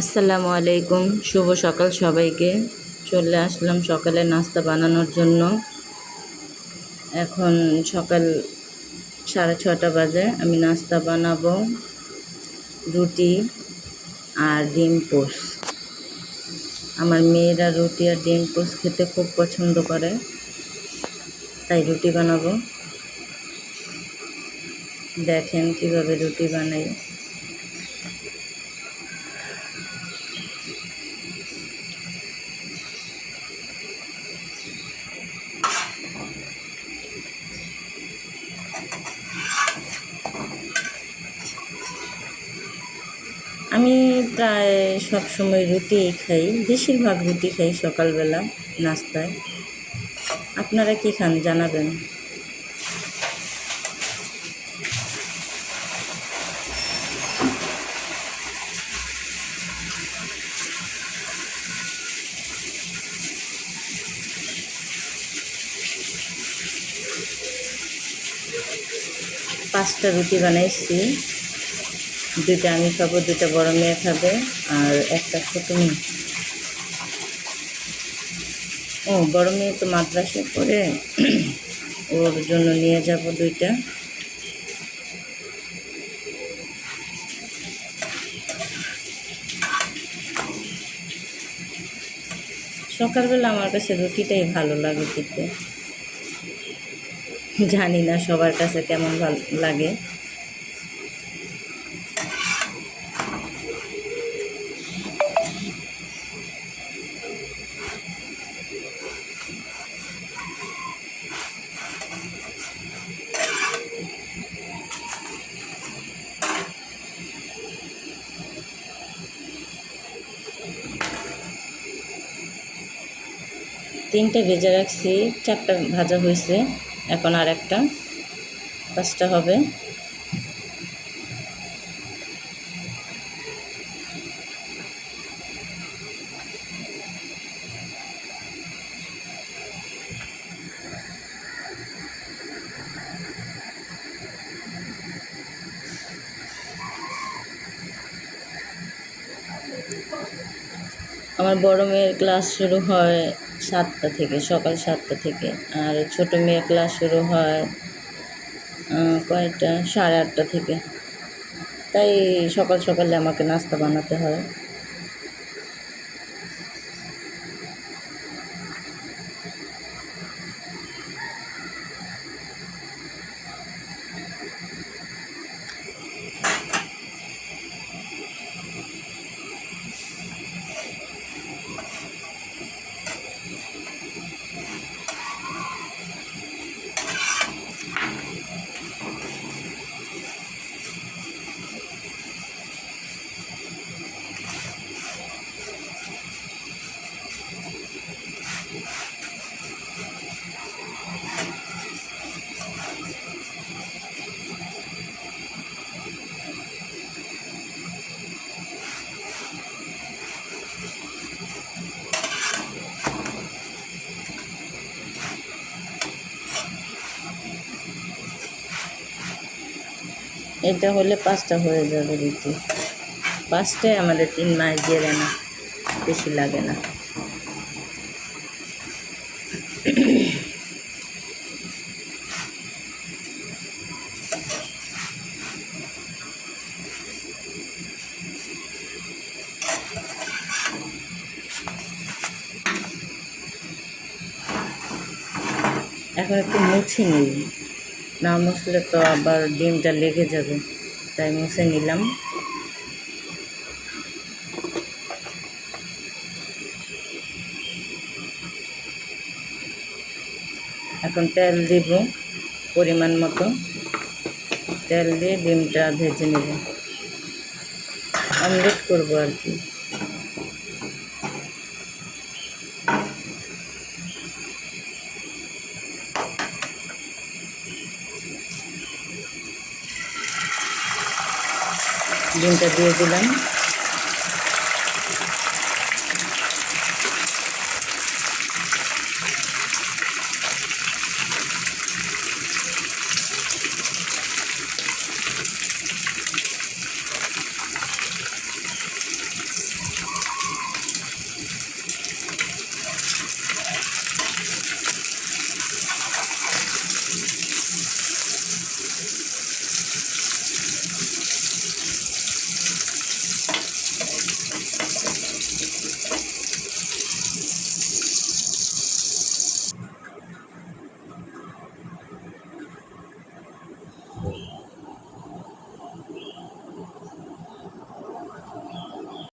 আসসালামু আলাইকুম। শুভ সকাল সবাইকে। চলে আসলাম সকালে নাস্তা বানানোর জন্য। এখন সকাল সাড়ে ছটা বাজে। আমি নাস্তা বানাবো, রুটি আর ডিম পোস। আমার মেয়েরা রুটি আর ডিম পোস খেতে খুব পছন্দ করে, তাই রুটি বানাবো। দেখেন কীভাবে রুটি বানাই। আমি প্রায় সব সময় রুটিই খাই, বেশিরভাগ রুটি খাই সকালবেলা, নাস্তায়। আপনারা কি খান জানাবেন? পাঁচটা রুটি বানাইছি। দুইটা আমি খাব, দুইটা বড় মেয়ে খাবে, আর একটা ছোট মেয়ে। ও, বড় মেয়ে তো মাদ্রাসে পড়ে, ওর জন্য নিয়ে যাব দুইটা। সকালবেলা আমার কাছে রুটিটাই ভালো লাগে খেতে। জানি না সবার কাছে কেমন ভালো, লাগে। তিনটে ভেজে রাখছি, চারটা ভাজা হয়েছে, এখন আর একটা, পাঁচটা হবে। আমার বড় মেয়ের ক্লাস শুরু হয় সাতটা থেকে, সকাল সাতটা থেকে। আর ছোট মেয়ের ক্লাস শুরু হয় কয়টা? সাড়ে আটটা থেকে। তাই সকাল সকালে আমাকে নাস্তা বানাতে হয়। এটা হলে পাঁচটা হয়ে যাবে রুটি পাঁচটায় আমাদের তিন মাস দিয়ে দেয় না বেশি লাগে না। এখন একটু মুছে নিই। না মুছলে তো আবার ডিমটা লেগে যাবে, তাই মুছে নিলাম। এখন তেল দিব পরিমাণ মতো। তেল দিয়ে ডিমটা ভেজে নেব। অমলেট করব আর কি। ডিমটা দিয়ে দিলাম।